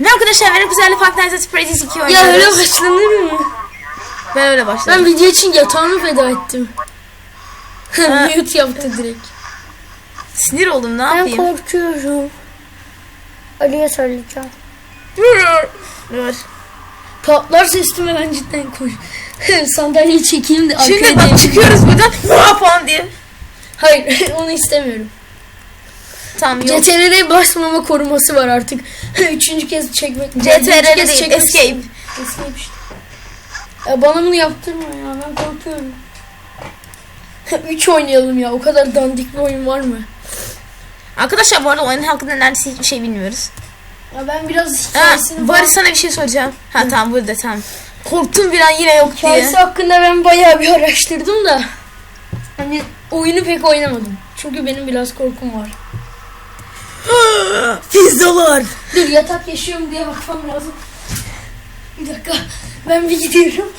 Ne arkadaşlar benim güzellik Five Nights at Freddy's 2 oynuyoruz. Ya öyle başlanır mı? Ben öyle başladım. Ben video için yatağımı feda ettim. Mute yaptı direkt. Sinir oldum ne Ben yapayım? korkuyorum. Ali'ye söyleyeceğim. Dur. Patlarsa üstüme ben cidden koş. Sandalyeyi çekeyim de arkaya Şimdi bak çıkıyoruz buradan. Vaa falan diye. Hayır onu istemiyorum. Tamam yok. CTRL'ye basmama koruması var artık. Üçüncü kez çekmek. CTRL kez değil çekmek- escape. Escape işte. Ya bana bunu yaptırma ya ben korkuyorum. Üç oynayalım ya o kadar dandik bir oyun var mı? Arkadaşlar bu arada oyunun hakkında neredeyse hiçbir şey bilmiyoruz. Ya ben biraz Ha, hikayesini Barış sana bir şey soracağım. Ha tamam burada tamam. Korktum bir an yine yok diye. Hikayesi hakkında ben bayağı bir araştırdım da hani oyunu pek oynamadım. Çünkü benim biraz korkum var. Pizzalar. Dur yatak yaşıyorum diye bakmam lazım. Bir dakika ben bir gidiyorum.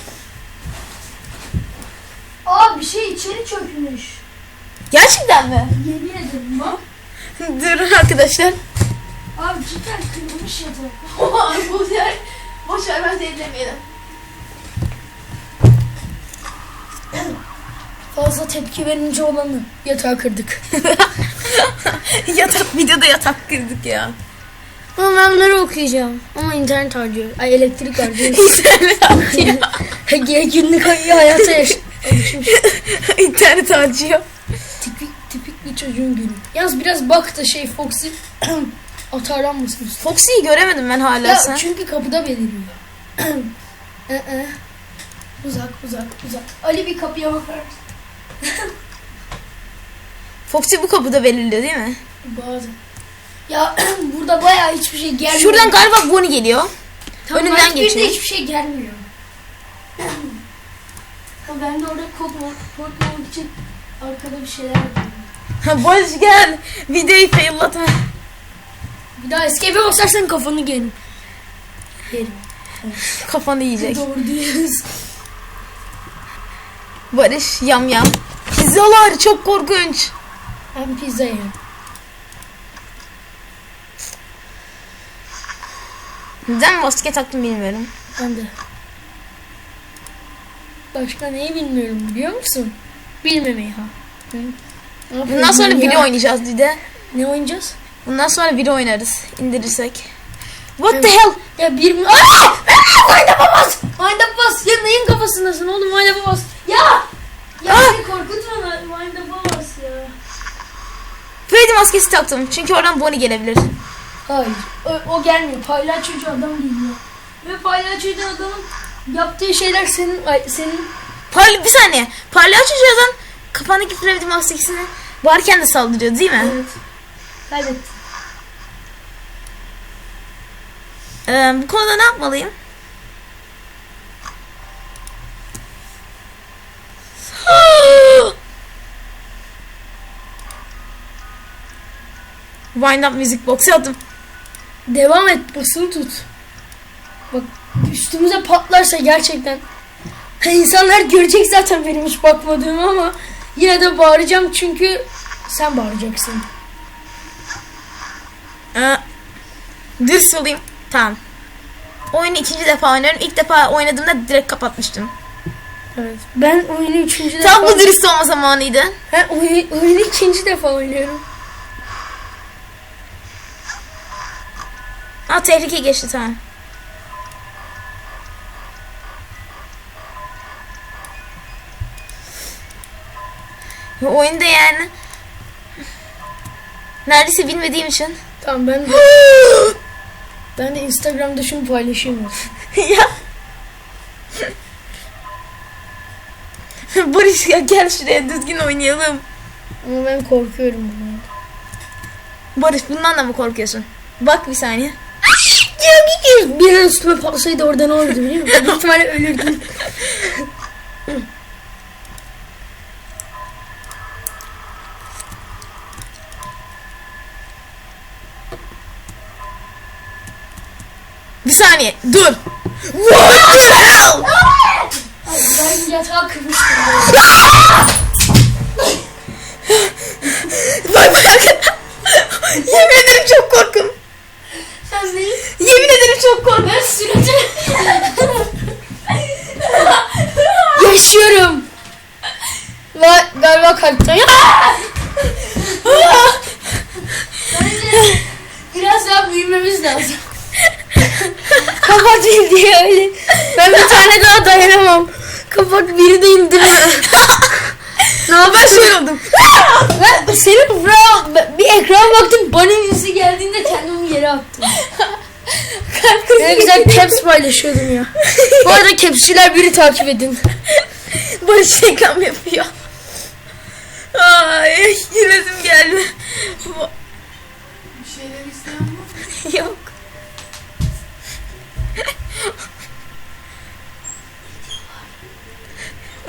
Aa bir şey içeri çökmüş. Gerçekten mi? Yemin ederim bak. Durun arkadaşlar. Abi cidden kırılmış yatak. bu yer. Boş ver ben zehirlemeyelim. Fazla tepki verince olanı yatağı kırdık. yatak videoda yatak kırdık ya. Ama ben bunları okuyacağım. Ama internet harcıyor. Ay elektrik harcıyor. Ge- Günlük hay- hayata yaş- alışmış. İnternet harcıyor. Tipik, tipik bir çocuğun günü. Yalnız biraz bak da şey Foxy atarlanmasın. Foxy'yi göremedim ben hala Ya sen. çünkü kapıda beliriyor. Ee, uzak uzak uzak. Ali bir kapıya bakar. Foxy bu kapıda belirliyor değil mi? Bazen. Ya burada bayağı hiçbir şey gelmiyor. Şuradan galiba Bonnie geliyor. Tam önünden geçiyor. hiçbir şey gelmiyor. Ha, ben de orada korkma, korkmamak için arkada bir şeyler yapıyorum. Ha, Barış gel. Videoyu faillatma. Bir daha escape'e basarsan kafanı yerim. Yerim. Kafanı yiyecek. Doğru diyorsun. Barış yam yam. Pizzalar çok korkunç. Ben pizza yerim. Neden maske taktım bilmiyorum. Ben de. Başka neyi bilmiyorum biliyor musun? Bilmemeyi ha. Hı. Bundan sonra ya? biri oynayacağız Dide. Ne oynayacağız? Bundan sonra biri oynarız indirirsek. What the hell? Ya bir mi? Aa! Wind up'a bas! Wind up bas! Ya neyin kafasındasın oğlum? Wind up'a bas! Ya! Ya Aa! beni korkutma lan. Wind up'a bas ya. Freddy maskesi taktım. Çünkü oradan Bonnie gelebilir. Hayır. O, o gelmiyor. Palyaçocu adam geliyor. Ve palyaçocu adamın yaptığı şeyler senin ay, senin Parla bir saniye. Palyaço adam kafandaki Freddy maskesini varken de saldırıyor değil mi? evet. Kaybettin. Ee, bu konuda ne yapmalıyım? Wind up müzik box yaptım. Devam et. Basını tut. Bak üstümüze patlarsa gerçekten insanlar görecek zaten benim hiç bakmadığımı ama yine de bağıracağım çünkü sen bağıracaksın. Ee, dürüst olayım. Tamam. Oyunu ikinci defa oynuyorum. İlk defa oynadığımda direkt kapatmıştım. Evet. Ben oyunu üçüncü Tam defa... bu dürüst olma zamanıydı. Ben oyunu, oyunu ikinci defa oynuyorum. Aa tehlike geçti tamam. Bu oyunda yani neredeyse bilmediğim için Tamam ben de, ben de Instagram'da şunu paylaşayım. ya. ya Barış ya gel şuraya düzgün oynayalım. Ama ben korkuyorum bundan. Barış bundan da mı korkuyorsun? Bak bir saniye. Bir an üstüme patlasaydı orada ne olurdu biliyor musun? Büyük ihtimalle ölürdüm. Bir saniye dur. What the hell? Ben yatağa kırmıştım. Bak bak. Yemin ederim çok korkum korkmaz. Yemin ederim çok korkmaz. Sürücü. Yaşıyorum. Ve galiba kalpten. Biraz daha büyümemiz lazım. Kapat değil diye öyle. Ben bir tane daha dayanamam. Kapat biri de indirme. ne yapıyorsun? ben şey oldum. ben senin bro, bir ekran baktım bunny yüzü geldiğinde kendimi yere attım. Kalp krizi Ne güzel caps paylaşıyordum ya. Bu arada capsçiler biri takip edin. Barış reklam yapıyor. Ay giresim geldi. Bu- Bir şeyler isteyen var mı? Yok.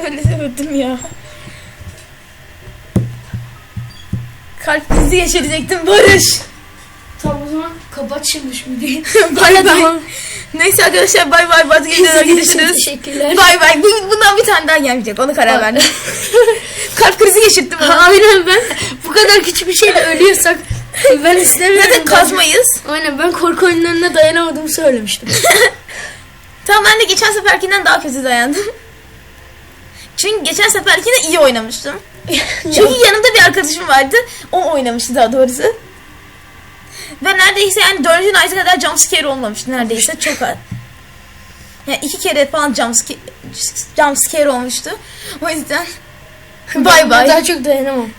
Öyle sevdim ya. Kalp krizi geçirecektim Barış. Kapat şimdi şu videoyu. bay bay. Neyse arkadaşlar bay bay. İçin görüşürüz. teşekkürler. Bay bay. Bu- Bundan bir tane daha gelmeyecek. Onu karar verdim. Kalp krizi geçirttim ona. Aynen ben bu kadar küçük bir şeyle ölüyorsak ben istemiyorum. Zaten kazmayız. Aynen ben korku oyunlarına dayanamadığımı söylemiştim. Tamam ben de geçen seferkinden daha kötü dayandım. Çünkü geçen seferkinde iyi oynamıştım. Çünkü yanımda bir arkadaşım vardı. O oynamıştı daha doğrusu. Neredeyse yani dördüncü night'a kadar jumpscare olmamıştı neredeyse çok az. Yani iki kere falan jumpscare, jumpscare olmuştu. O yüzden bay bay. Daha çok dayanamam.